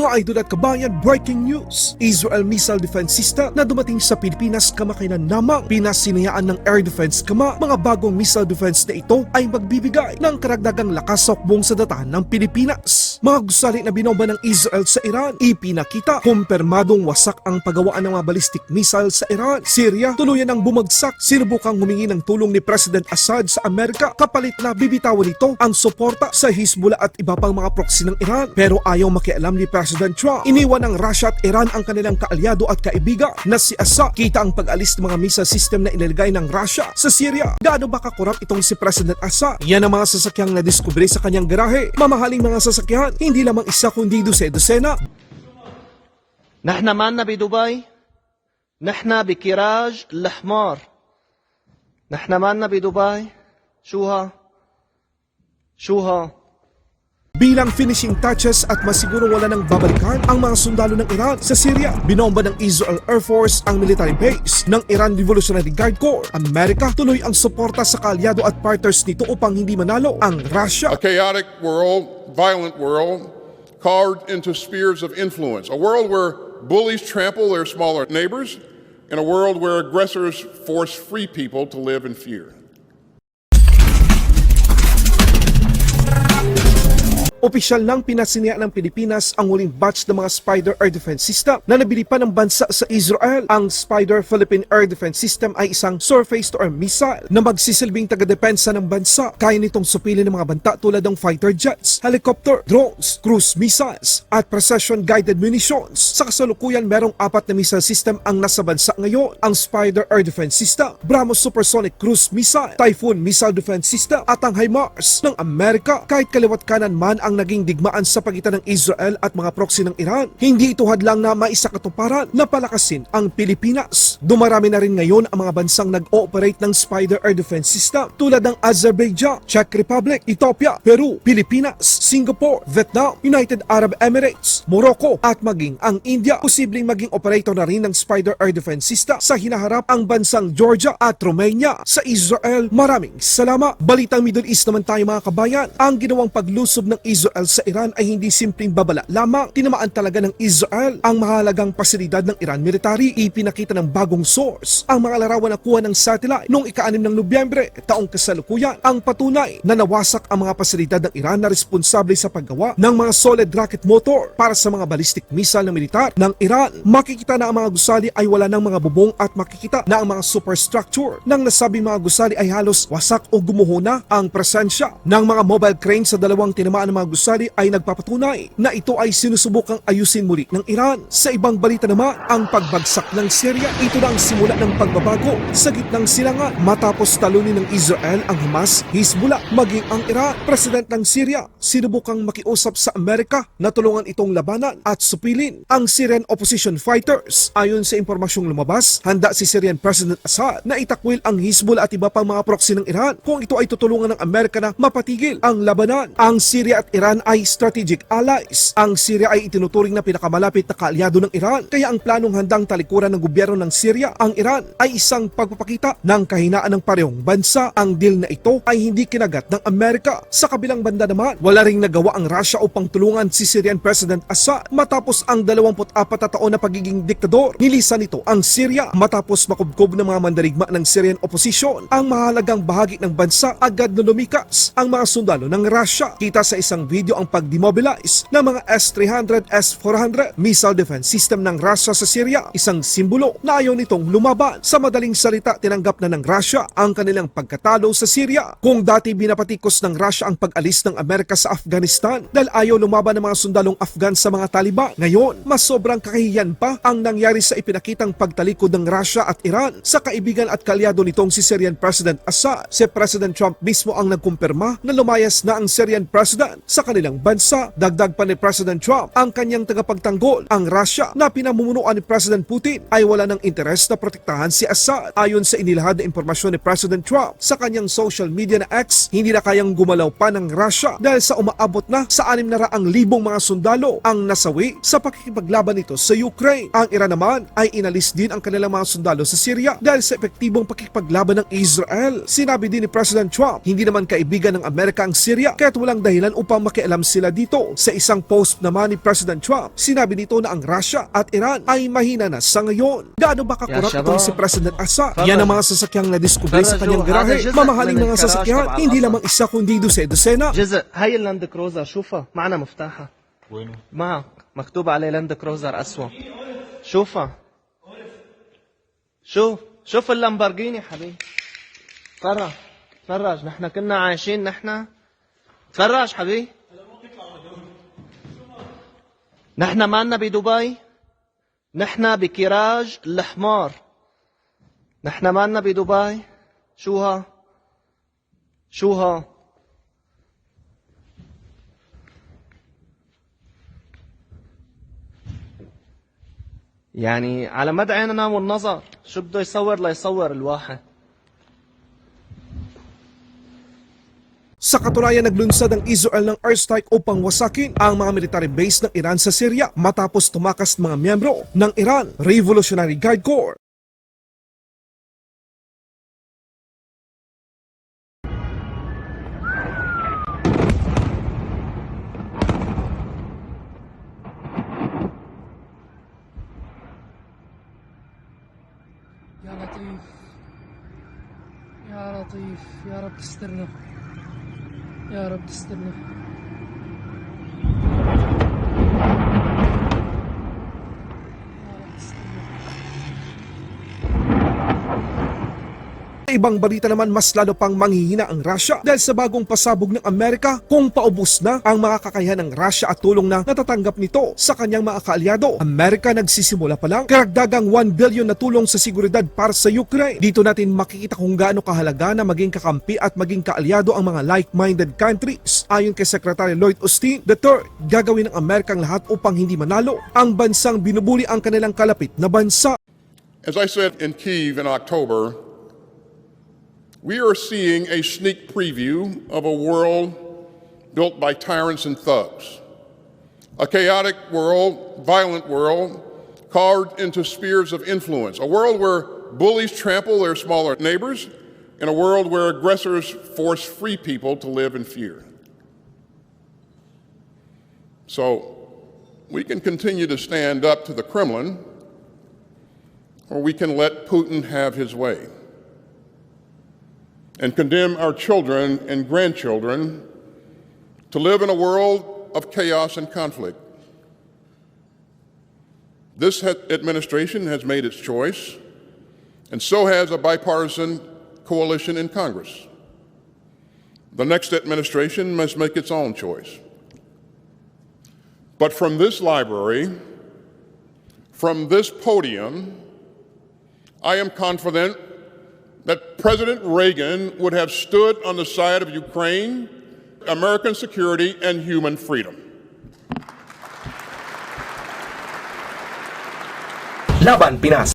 Mga idol at kabayan, breaking news! Israel missile defense system na dumating sa Pilipinas kamakailan lamang. Pinasinayaan ng air defense kama, mga bagong missile defense na ito ay magbibigay ng karagdagang lakas sa hukbong sa data ng Pilipinas. Mga gusali na binomba ng Israel sa Iran, ipinakita, kumpirmadong wasak ang paggawaan ng mga ballistic missile sa Iran. Syria, tuluyan ang bumagsak, sinubukang humingi ng tulong ni President Assad sa Amerika kapalit na bibitawan nito ang suporta sa Hezbollah at iba pang mga proxy ng Iran. Pero ayaw makialam ni President Trump. Iniwan ng Russia at Iran ang kanilang kaalyado at kaibigan na si Assad. Kita ang pag-alis ng mga missile system na inilagay ng Russia sa Syria. Gaano ba kakurap itong si President Assad? Yan ang mga sasakyang nadiskubre sa kanyang garahe. Mamahaling mga sasakyan, hindi lamang isa kundi dose-dosena. نحن معنا بدبي نحن بكراج الحمار نحن معنا بدبي شوها شوها Bilang finishing touches at masiguro wala nang babalikan ang mga sundalo ng Iran sa Syria, binomba ng Israel Air Force ang military base ng Iran Revolutionary Guard Corps. Amerika tuloy ang suporta sa kaalyado at partners nito upang hindi manalo ang Russia. A chaotic world, violent world, carved into spheres of influence. A world where bullies trample their smaller neighbors, and a world where aggressors force free people to live in fear. Opisyal nang pinasinya ng Pilipinas ang huling batch ng mga Spider Air Defense System na nabili pa ng bansa sa Israel. Ang Spider Philippine Air Defense System ay isang surface-to-air missile na magsisilbing taga-depensa ng bansa. Kaya nitong supilin ng mga banta tulad ng fighter jets, helicopter, drones, cruise missiles at precision-guided munitions. Sa kasalukuyan, merong apat na missile system ang nasa bansa ngayon. Ang Spider Air Defense System, BrahMos Supersonic Cruise Missile, Typhoon Missile Defense System at ang HIMARS ng Amerika. Kahit kaliwat kanan man ang naging digmaan sa pagitan ng Israel at mga proxy ng Iran, hindi ito hadlang na maisakatuparan na palakasin ang Pilipinas. Dumarami na rin ngayon ang mga bansang nag-ooperate ng Spider Air Defense System tulad ng Azerbaijan, Czech Republic, Ethiopia, Peru, Pilipinas, Singapore, Vietnam, United Arab Emirates, Morocco at maging ang India. Posibleng maging operator na rin ng Spider Air Defense System sa hinaharap ang bansang Georgia at Romania sa Israel. Maraming salamat. Balitang Middle East naman tayo mga kabayan. Ang ginawang paglusob ng Israel sa Iran ay hindi simpleng babala lamang. Tinamaan talaga ng Israel ang mahalagang pasilidad ng Iran military. Ipinakita ng bagong source ang mga larawan na kuha ng satellite noong ika-6 ng Nobyembre taong kasalukuyan ang patunay na nawasak ang mga pasilidad ng Iran na responsable sa paggawa ng mga solid rocket motor para sa mga ballistic missile ng militar ng Iran. Makikita na ang mga gusali ay wala ng mga bubong at makikita na ang mga superstructure ng nasabing mga gusali ay halos wasak o gumuho na ang presensya ng mga mobile crane sa dalawang tinamaan ng mga gusali ay nagpapatunay na ito ay sinusubukang ayusin muli ng Iran. Sa ibang balita naman, ang pagbagsak ng Syria, ito na ang simula ng pagbabago sa gitnang silangan matapos talunin ng Israel ang Hamas, Hezbollah, maging ang Iran. President ng Syria, sinubukang makiusap sa Amerika na tulungan itong labanan at supilin ang Syrian opposition fighters. Ayon sa impormasyong lumabas, handa si Syrian President Assad na itakwil ang Hezbollah at iba pang mga proxy ng Iran kung ito ay tutulungan ng Amerika na mapatigil ang labanan. Ang Syria at Iran ay strategic allies. Ang Syria ay itinuturing na pinakamalapit na kaalyado ng Iran. Kaya ang planong handang talikuran ng gobyerno ng Syria, ang Iran, ay isang pagpapakita ng kahinaan ng parehong bansa. Ang deal na ito ay hindi kinagat ng Amerika. Sa kabilang banda naman, wala ring nagawa ang Russia upang tulungan si Syrian President Assad matapos ang 24 na taon na pagiging diktador. Nilisan nito ang Syria matapos makubkob ng mga mandarigma ng Syrian opposition. Ang mahalagang bahagi ng bansa agad na lumikas ang mga sundalo ng Russia. Kita sa isang video ang pag-demobilize ng mga S-300, S-400 missile defense system ng Russia sa Syria. Isang simbolo na ayaw nitong lumaban. Sa madaling salita, tinanggap na ng Russia ang kanilang pagkatalo sa Syria. Kung dati binapatikos ng Russia ang pag-alis ng Amerika sa Afghanistan dahil ayaw lumaban ng mga sundalong Afghan sa mga Taliban. Ngayon, mas sobrang kakahiyan pa ang nangyari sa ipinakitang pagtalikod ng Russia at Iran sa kaibigan at kalyado nitong si Syrian President Assad. Si President Trump mismo ang nagkumpirma na lumayas na ang Syrian President sa kanilang bansa. Dagdag pa ni President Trump ang kanyang tagapagtanggol. Ang Russia na pinamumunuan ni President Putin ay wala ng interes na protektahan si Assad. Ayon sa inilahad na impormasyon ni President Trump sa kanyang social media na X, hindi na kayang gumalaw pa ng Russia dahil sa umaabot na sa 600,000 mga sundalo ang nasawi sa pakikipaglaban nito sa Ukraine. Ang Iran naman ay inalis din ang kanilang mga sundalo sa Syria dahil sa epektibong pakikipaglaban ng Israel. Sinabi din ni President Trump, hindi naman kaibigan ng Amerika ang Syria kaya't walang dahilan upang makialam sila dito. Sa isang post naman ni President Trump, sinabi nito na ang Russia at Iran ay mahina na sa ngayon. Gaano ba kakurap Ya, itong Shabab. si President Assad? Faraj. Yan ang mga sasakyang nadiskubre sa Faraj, kanyang hada garahe. juz'a Mamahaling min mga al-Faraj sasakyan, tab'a hindi al-Assad. lamang isa kundi dose-dosena. جزء هاي اللاند كروزر شوفها معنا مفتاحها وينه؟ معك مكتوب عليه لاند كروزر اسود شوفها شوف شوف اللامبرجيني حبيبي تفرج تفرج نحن كنا عايشين نحن تفرج حبيبي نحن مالنا بدبي؟ نحن بكراج الحمار. نحن مالنا بدبي؟ شو ها؟ شو ها؟ يعني على مدى عيننا والنظر شو بده يصور ليصور الواحد؟ Sa katunayan, naglunsad ang Israel ng airstrike upang wasakin ang mga military base ng Iran sa Syria matapos tumakas mga miyembro ng Iran Revolutionary Guard Corps. يا لطيف يا لطيف يا رب تسترنا Ya Rabbi istemiyorum. Sa ibang balita naman, mas lalo pang manghihina ang Russia dahil sa bagong pasabog ng Amerika kung paubos na ang mga kakayahan ng Russia at tulong na natatanggap nito sa kanyang mga kaalyado. Amerika nagsisimula pa lang karagdagang 1 billion na tulong sa seguridad para sa Ukraine. Dito natin makikita kung gaano kahalaga na maging kakampi at maging kaalyado ang mga like-minded countries. Ayon kay Secretary Lloyd Austin III, gagawin ng Amerika ang lahat upang hindi manalo ang bansang binubuli ang kanilang kalapit na bansa. As I said in Kiev in October, we are seeing a sneak preview of a world built by tyrants and thugs. A chaotic world, violent world, carved into spheres of influence. A world where bullies trample their smaller neighbors, and a world where aggressors force free people to live in fear. So, we can continue to stand up to the Kremlin, or we can let Putin have his way and condemn our children and grandchildren to live in a world of chaos and conflict. This administration has made its choice, and so has a bipartisan coalition in Congress. The next administration must make its own choice. But from this library, from this podium, I am confident that President Reagan would have stood on the side of Ukraine, American security, and human freedom. Laban Pinas